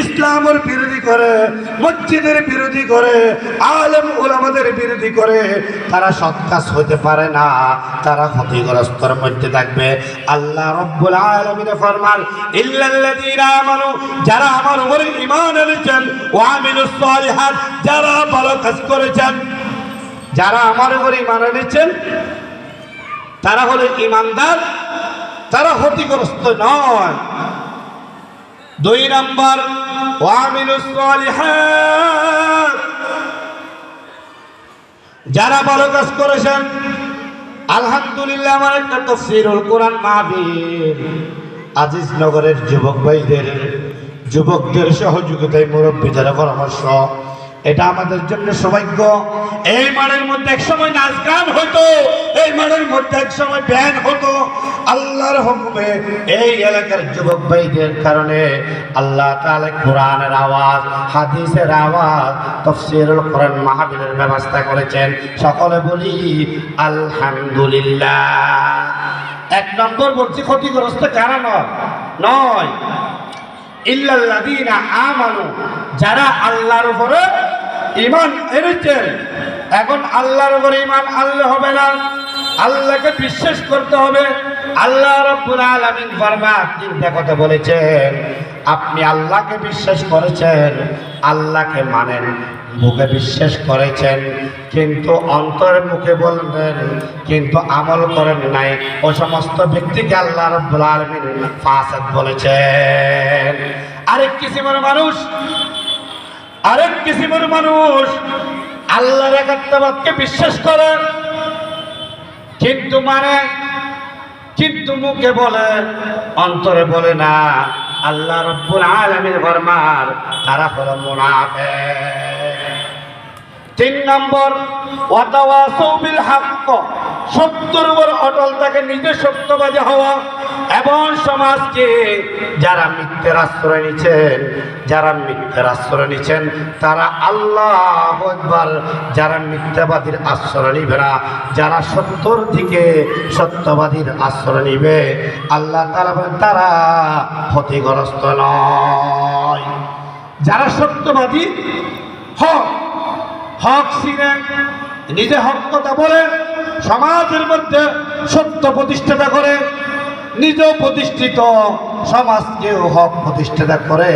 ইসলামের বিরোধী করে, মসজিদের বিরোধী করে, আলেম ওলামাদের বিরোধী করে, তারা সৎ কাজ হতে পারে না। তারা ক্ষতিগ্রস্তর মধ্যে থাকবে। আল্লাহ রব্বুল আলামিন ফরমান, ইল্লাল্লাযীনা আমানু যারা আমার উপরে ঈমান এনেছেন, ওয়া আমিলুস সালিহাত, যারা ভালো কাজ করেছেন, যারা আমার উপরে ঈমান এনেছেন, তারা হলো ঈমানদার, তারা ক্ষতিগ্রস্ত নয়। দুই নম্বর যারা ভালো কাজ করেছেন, আলহামদুলিল্লাহ আমার একটা তফসিরুল কোরআন মাহবীর আজিজ নগরের যুবক ভাইদের, যুবকদের সহযোগিতায় মুরব্বীদের পরামর্শ এটা আমাদের জন্য সৌভাগ্য। এই মাঠের মধ্যে এক সময় নাচ গান হতো, এই মাঠের মধ্যে এক সময় ব্যান হতো। আল্লাহর হুকুমে এই এলাকার যুবক ভাইদের কারণে আল্লাহ তাআলা কোরআনের আওয়াজ, হাদিসের আওয়াজ, তফসিরুল কোরআন মাহফিলের ব্যবস্থা করেছেন। সকলে বলি, আলহামদুলিল্লাহ। এক নম্বর বলছি ক্ষতিগ্রস্ত কারা নয়? নয়। ইল্লাল্লাযীনা আমানু, যারা আল্লাহর উপরে ঈমান এনেছেন এখন আল্লাহর উপরে ইমান আল্লাহ হবে না। আল্লাহকে বিশ্বাস করতে হবে। আল্লাহ রাব্বুল আলামিন ফরমা তিনটা কথা বলেছেন। আপনি আল্লাহকে বিশ্বাস করেছেন, আল্লাহকে মানেন, মুখে বিশ্বাস করেছেন। কিন্তু অন্তরের মুখে বলবেন, কিন্তু আমল করেন নাই। ও সমস্ত ব্যক্তিকে আল্লাহ রব্বুল আলামিন ফাসাদ বলেছেন। আরেক কিসিমের মানুষ আরেক কিসিমের মানুষ আল্লাহর একাত্মবাদকে বিশ্বাস করেন কিন্তু মানে কিন্তু মুখে বলে, অন্তরে বলে না। আল্লাহ রব্বুল আলামিন ফরমান তারা হলো মুনাফিক। তিন নম্বর ওয়াতাওয়াসাউ বিল হক সত্যর উপর অটল থাকে নিজে সত্যবাদী হওয়া। এবং সমাজকে যারা মিথ্যের আশ্রয় নিচ্ছেন, যারা মিথ্যের আশ্রয় নিচ্ছেন, তারা আল্লাহ একবার যারা মিথ্যাবাদীর আশ্রয় নিবে না, যারা সত্যর দিকে সত্যবাদীর আশ্রয় নিবে, আল্লাহ তারা তারা ক্ষতিগ্রস্ত নয়। যারা সত্যবাদী, হক হক সিনে নিজে হক কথা বলে, সমাজের মধ্যে সত্য প্রতিষ্ঠাতা করে নিজেও প্রতিষ্ঠিত সমাজকেও হক প্রতিষ্ঠাতা করে।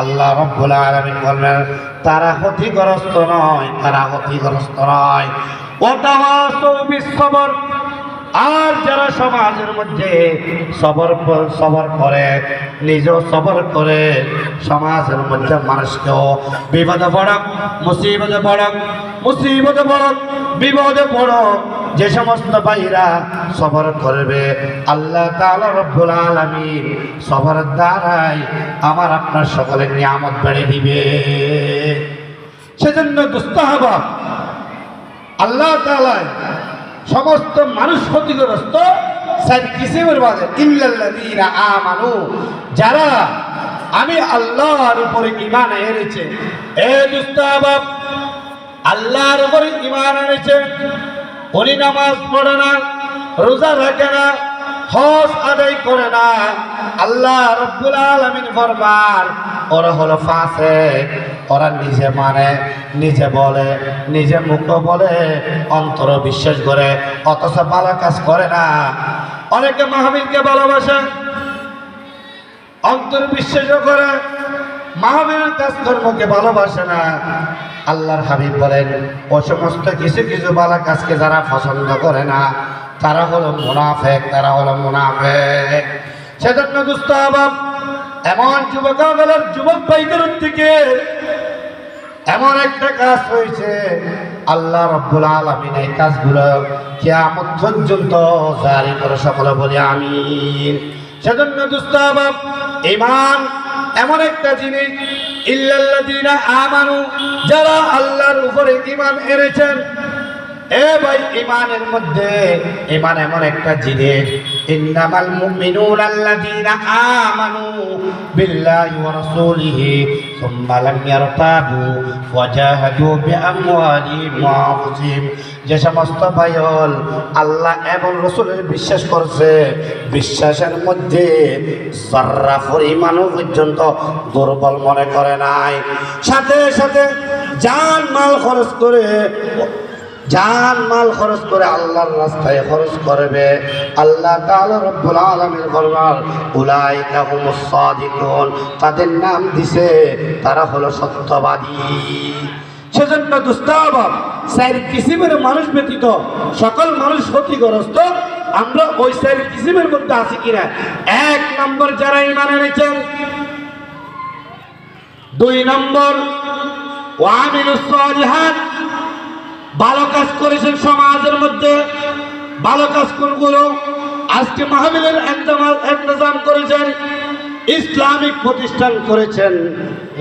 আল্লাহ রব্বুল আলামিন বললেন, তারা ক্ষতিগ্রস্ত নয়, তারা ক্ষতিগ্রস্ত নয়। ওটা বিসসবর আর যারা সমাজের মধ্যে সবর সবর করে, নিজেও সবর করে, সমাজের মধ্যে মানুষকেও বিপদে পড়ক, মুসিবতে পড়ক মুসিবতে পড়ক, বিপদে পড়ক, যে সমস্ত ভাইরা সবর করবে, আল্লাহ তাআলা রব্বুল আলামিন সবরের দ্বারাই আমার আপনার সকলের নিয়ামত বেড়ে দিবে। সেজন্য দুস্তাহাবা আল্লাহ তাআলা সমস্ত মানুষ ক্ষতিগ্রস্ত। ইল্লাল্লাযীনা আমানু। যারা আমি আল্লাহর উপরে ঈমান এনেছে। এ দুস্তাবাব আল্লাহর উপরে ঈমান এনেছে। উনি নামাজ পড়ে না রোজা রাখে না। হজ আদায় করে না। আল্লাহ রব্বুল আলামিন ফরমান ওরা হলো ফাঁসে, ওরা নিজে মানে নিজে বলে, নিজে মুখ বলে, অন্তর বিশ্বাস করে, অথচ ভালো কাজ করে না। অনেকে মাহবিলকে ভালোবাসে, অন্তর বিশ্বাসও করে মাহবীরের কাজ ধর্মকে ভালোবাসে না। আল্লাহর হাবিব বলেন, ও সমস্ত কিছু কিছু ভালো কাজকে যারা পছন্দ করে না তারা হলো মুনাফেক, তারা হলো মুনাফেক। সেজন্য দুস্থ আবাব, এমন যুবকদের যুবক ভাইদের থেকে এমন একটা কাজ হয়েছে। আল্লাহ রব্বুল আলমিন এই কাজগুলো কেয়ামত পর্যন্ত জারি করে সকলে বলি আমি সেজন্য দুস্তাবাব ইমান এমন একটা জিনিস, ইল্লাল্লাযীনা আমানু, যারা আল্লাহর উপরে ইমান এনেছেন এ ভাই ইমানের মধ্যে ইমান এমন একটা জিনিস যে সমস্ত ভাইল আল্লাহ এবং রসুলের বিশ্বাস করছে, বিশ্বাসের মধ্যে পর্যন্ত দুর্বল মনে করে নাই। সাথে সাথে জান মাল খরচ করে জান মাল খরচ করে আল্লাহর রাস্তায় খরচ করবে। আল্লাহ তাআলা রব্বুল আলামিন ফরমান, উলাইকা হুমুস সাদিকুন। তাদের নাম দিছে, তারা হলো সত্যবাদী। সেজন্য দুস্তাব চার কিসিমের মানুষ ব্যতীত, সকল মানুষ ক্ষতিগ্রস্ত, আমরা ওই চার কিসিমের মধ্যে আছি কিনা? এক নম্বর যারা ইমান এনেছেন। দুই নম্বর ওয়ামিলুস সালিহাত। ভালো কাজ করেছেন সমাজের মধ্যে। ভালো কাজ কোনগুলো? আজকে মাহবিলের ইন্তজাম করেছেন, ইসলামিক প্রতিষ্ঠান করেছেন,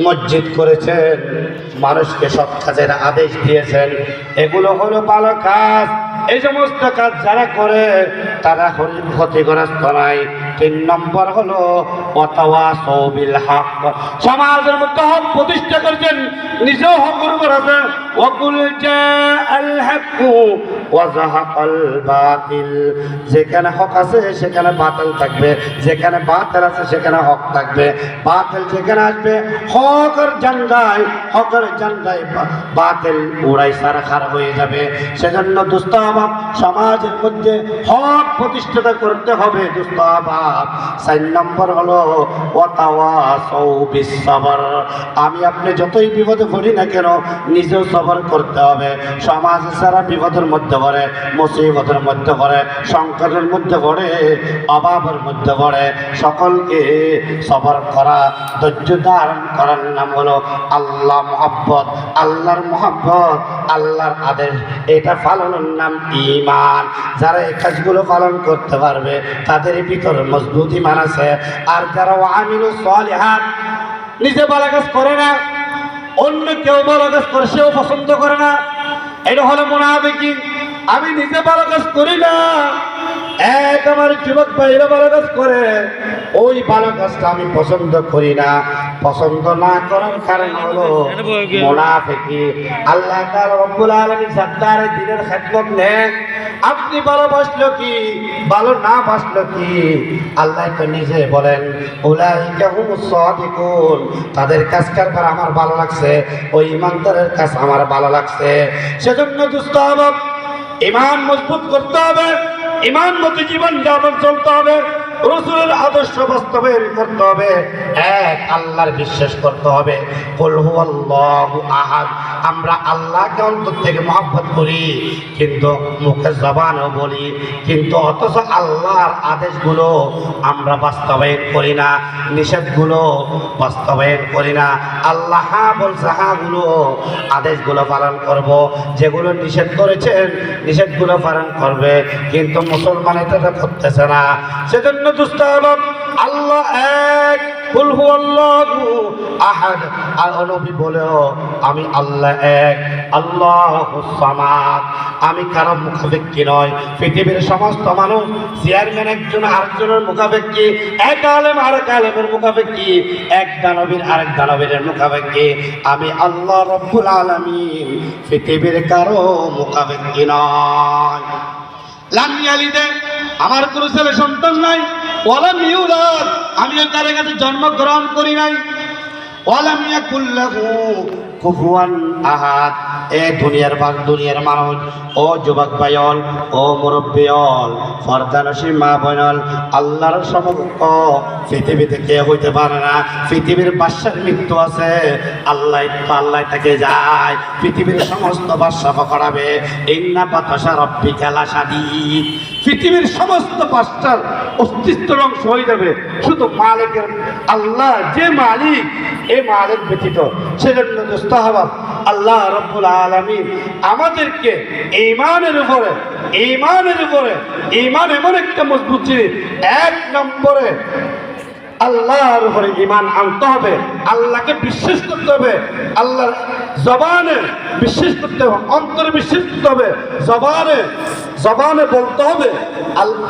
মসজিদ করেছেন, মানুষকে সৎ কাজের আদেশ দিয়েছেন। এগুলো হলো ভালো কাজ। এই সমস্ত কাজ যারা করে, তারা ক্ষতিগ্রস্ত নাই তিন নম্বর হলো সমাজের মধ্যে হক প্রতিষ্ঠা করেছেন, নিজেও হক হাক্কু ওয়া বাতিল। যেখানে হক আছে, সেখানে বাতিল থাকবে। যেখানে বাতিল আছে, সেখানে হক থাকবে। বাতিল যেখানে আসবে, হকের জান্দায় হকের জান্দায় বাতিল উড়াই সারা খার হয়ে যাবে। সেজন্য দুস্তাবাব, সমাজের মধ্যে হক প্রতিষ্ঠাতা করতে হবে দুস্তাবাব। আমি আপনি যতই বিপদে পড়ি না কেন, নিজেও সবর করতে হবে। সমাজ সারা বিপদের মধ্যে পড়ে, মুসিবতের মধ্যে পড়ে, সংকটের মধ্যে পড়ে, অভাবের মধ্যে পড়ে। সকলকে সবর করা, ধৈর্য ধারণ করার নাম হলো আল্লাহ মোহাব্বত। আল্লাহর মোহাব্বত, আল্লাহর আদেশ, এটা পালনের নাম ইমান যারা এই কাজগুলো পালন করতে পারবে, তাদের ভিতরে মজবুত ইমান আছে আর যারা আমিনু নিজে ভালো কাজ করে না, অন্য কেউ ভালো কাজ করে, সেও পছন্দ করে না। এটা হলো মোনাফিকি। আমি নিজে ভালো কাজ করি না। এক আমার যুবক ভাইরা ভালো কাজ করে, ওই ভালো কাজটা আমি পছন্দ করি না। পছন্দ না করার কারণ হলো মোনাফিকি। আল্লাহ তাআলা রব্বুল আলামিন সত্তার দিনের খেদমত নেন। আপনি ভালো বাসলো কি? ভালো না বাসলো কি? আল্লাহ তো নিজে বলেন তাদের কাজ কারবার আমার ভালো লাগছে? ওই ইমানদারের কাজ আমার ভালো লাগছে। সেজন্য দুস্থ হবে। ইমান মজবুত করতে হবে। ইমান মতো জীবন যাপন চলতে হবে। রসুলের আদর্শ বাস্তবায়ন করতে হবে। এক, আল্লাহর বিশ্বাস করতে হবে। আহাদ। আমরা আল্লাহকে অন্তর থেকে মহব্বত করি, কিন্তু মুখে জবানও বলি, কিন্তু অথচ আল্লাহর আদেশগুলো আমরা বাস্তবায়ন করি না, নিষেধগুলো বাস্তবায়ন করি না। আল্লাহ হ্যাঁ বলছে হাঁগুলো আদেশগুলো পালন করব। যেগুলো নিষেধ করেছেন, নিষেধগুলো পালন করবে, কিন্তু মুসলমান এটা করতেছে না। সেজন্য দুষ্ট আল্লাহ এক, কুল হুয়াল্লাহু আহাদ। আর বলেও আমি আল্লাহ এক, আল্লাহ সামাদ। আমি কারও মুখাপেক্ষি নয় পৃথিবীর সমস্ত মানুষ চেয়ারম্যান একজন, আরেকজনের মুখাপেক্ষি। এক আলেম, আরেক আলেমের মুখাপেক্ষি। এক দানবীর, আরেক দানবীরের মুখাপেক্ষি। আমি আল্লাহ রব্বুল আলামিন। পৃথিবীর কারও মুখাপেক্ষি নয় লামিয়ালিদে আমার কোনো ছেলে সন্তান নাই। আমি তার কাছে জন্মগ্রহণ করি নাই। ওয়ালাম ইয়াকুল্লাহু কুফুয়ান আহাদ। এ দুনিয়ার বাগ দুনিয়ার মানুষ। ও যুবক ভাইয়ল, ও মুরব্বিয়ল ফরদানসী মা বোনল আল্লাহর সমকক্ষ পৃথিবীতে কে হইতে পারে না। পৃথিবীর বাদশার মৃত্যু আছে। আল্লাহ আল্লাহ থেকে যায়। পৃথিবীর সমস্ত বাদশা করাবে ইন্না বাতাসা রব্বি খেলা সাদি পৃথিবীর সমস্ত বাদশার অস্তিত্ব অংশ হয়ে যাবে। শুধু মালিকের আল্লাহ যে মালিক ব্যতীত। সেজন্য আল্লাহ রব্বুল আলমী আমাদেরকে ইমানের উপরে ইমানের উপরে ইমান এমন একটা মজবুত জিনিস, এক নম্বরে আল্লাহর উপরে ইমান আনতে হবে, আল্লাহকে বিশ্বাস করতে হবে, আল্লাহর জবানে বিশ্বাস করতে হবে, অন্তরে বিশ্বাস করতে হবে, জবানে জবানে বলতে হবে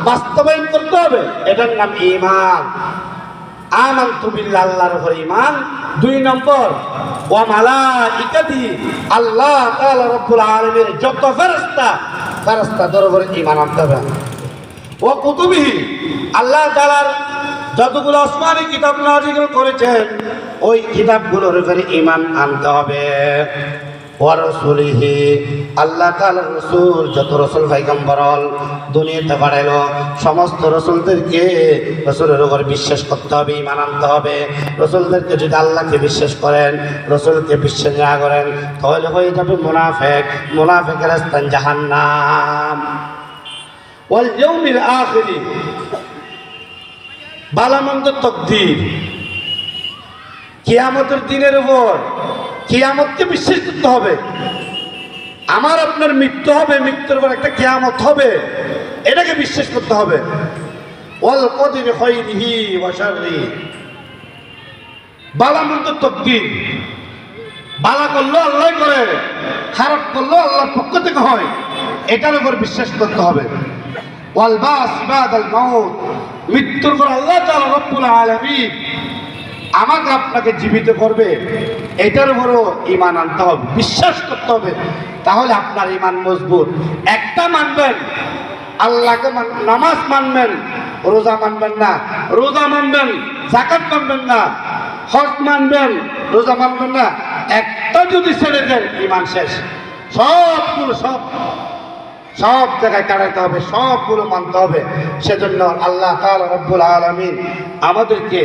বাস্তবায়ন করতে হবে, এটার নাম ইমান আমান তুবিল্লা আল্লাহর উপরে ইমান দুই নম্বর ও মালা আল্লাহ তাআলা রব্বুল আলামিনের যত ফেরেশতা ফেরেশতা দরবারে ইমান আনতে হবে। ও কুতুবিহি, আল্লাহ তাআলার যতগুলো আসমানি কিতাব নাজিল করেছেন, ওই কিতাবগুলোর উপরে ইমান আনতে হবে। রসুল যত রসুল দুনিয়াতে সমস্ত রসুলদেরকে রসুলের বিশ্বাস করতে হবে ইমান হবে। রসুলদেরকে যদি আল্লাহকে বিশ্বাস করেন, রসুলকে বিশ্বাস না করেন, তাহলে হয়ে যাবে মুনাফেক, মুনাফেকের স্থান জাহান্নাম। ওয়াল বালামন্দ তকদির, কিয়ামতের দিনের উপর কিয়ামতকে বিশ্বাস করতে হবে। আমার আপনার মৃত্যু হবে, মৃত্যুর পর একটা কিয়ামত হবে। এটাকে বিশ্বাস করতে হবে। ওয়াল কদির খৈরিহি ওয়াশাররি বালামন্দ তকদির। বালা করল আল্লাহ করে, খারাপ করল আল্লাহর পক্ষ থেকে হয়। এটার উপর বিশ্বাস করতে হবে। ওয়াল বাস মাউত। মৃত্যুর পর আল্লাহ তাআলা রব্বুল আলামিন আমাকে আপনাকে জীবিত করবে, এটার উপরও ইমান আনতে হবে, বিশ্বাস করতে হবে। তাহলে আপনার ইমান মজবুত। একটা মানবেন, আল্লাহকে নামাজ মানবেন, রোজা মানবেন না। রোজা মানবেন জাকাত মানবেন না। হজ মানবেন, রোজা মানবেন না। একটা যদি ছেড়ে দেন ইমান শেষ। সবগুলো সব সব জায়গায় কাটাইতে হবে, সবগুলো মানতে হবে। সেজন্য আল্লাহ রব্বুল আলমিন আমাদেরকে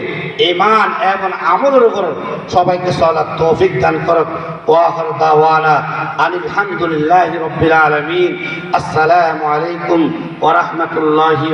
ইমান এবং আমলের উপর সবাইকে সলা তৌফিক দান করক। ওয়াহর দাওয়ানা আলহামদুলিল্লাহ রব্বুল আলমিন। আসসালামু আলাইকুম ওরহমতুল্লাহি